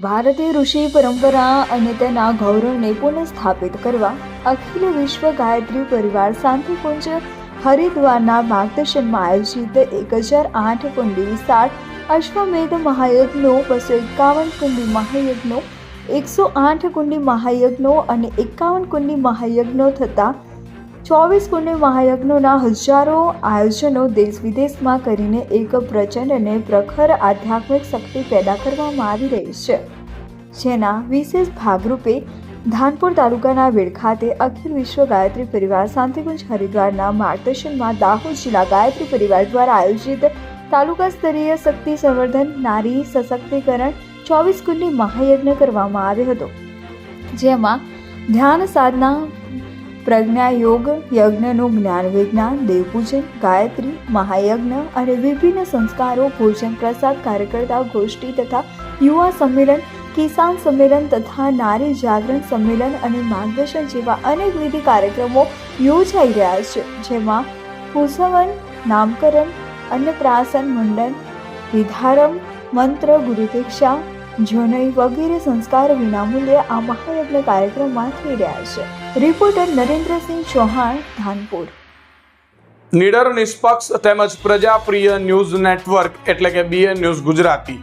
ભારતીય ઋષિ પરંપરા અને તેના ગૌરવને પુનઃસ્થાપિત કરવા અખિલ વિશ્વ ગાયત્રી પરિવાર શાંતિકુંજ હરિદ્વારના માર્ગદર્શનમાં આયોજિત એક હજાર આઠ કુંડી સાઠ અશ્વમેધ મહાયજ્ઞો, બસો એકાવન કુંડી મહાયજ્ઞો, એકસો આઠ કુંડી મહાયજ્ઞો અને એકાવન કુંડી મહાયજ્ઞો થતા ચોવીસ કુંડી મહાયજ્ઞોના હજારો આયોજનો દેશ વિદેશમાં કરીને એક પ્રચંડ અને પ્રખર આધ્યાત્મિક શક્તિ પેદા કરવામાં આવી રહી છે. જેના વિશેષ ભાગરૂપે ધાનપુર તાલુકાના વેડ ખાતે અખિલ વિશ્વ ગાયત્રી પરિવાર શાંતિકુંજ હરિદ્વારના માર્ગદર્શનમાં દાહોદ જિલ્લા ગાયત્રી પરિવાર દ્વારા આયોજિત તાલુકા સ્તરીય શક્તિ સંવર્ધન નારી સશક્તિકરણ ચોવીસ કુંડી મહાયજ્ઞ કરવામાં આવ્યો હતો. જેમાં ધ્યાન સાધના પ્રજ્ઞા યોગ, યજ્ઞનું જ્ઞાન વિજ્ઞાન, દેવપૂજન, ગાયત્રી, મહાયજ્ઞ અને વિભિન્ન સંસ્કારો, ભોજન પ્રસાદ, કાર્યકર્તા ગોષ્ઠી તથા યુવા સંમેલન, કિસાન સંમેલન તથા નારી જાગરણ સંમેલન અને માર્ગદર્શન જેવા અનેકવિધ કાર્યક્રમો યોજાઈ રહ્યા છે, જેમાં પુસવન નામકરણ, અન્નપ્રાસન મુંડન, વિધારમ, મંત્ર ગુરુદીક્ષા જનઈ વગેરે સંસ્કાર વિનામૂલ્યે આ મહાયજ્ઞ કાર્યક્રમમાં થઈ રહ્યા છે. રિપોર્ટર નરેન્દ્રસિંહ ચૌહાણ, ધાનપુર. નિડર નિષ્પક્ષ તેમજ પ્રજાપ્રિય ન્યૂઝ નેટવર્ક એટલે કે BN news Gujarati.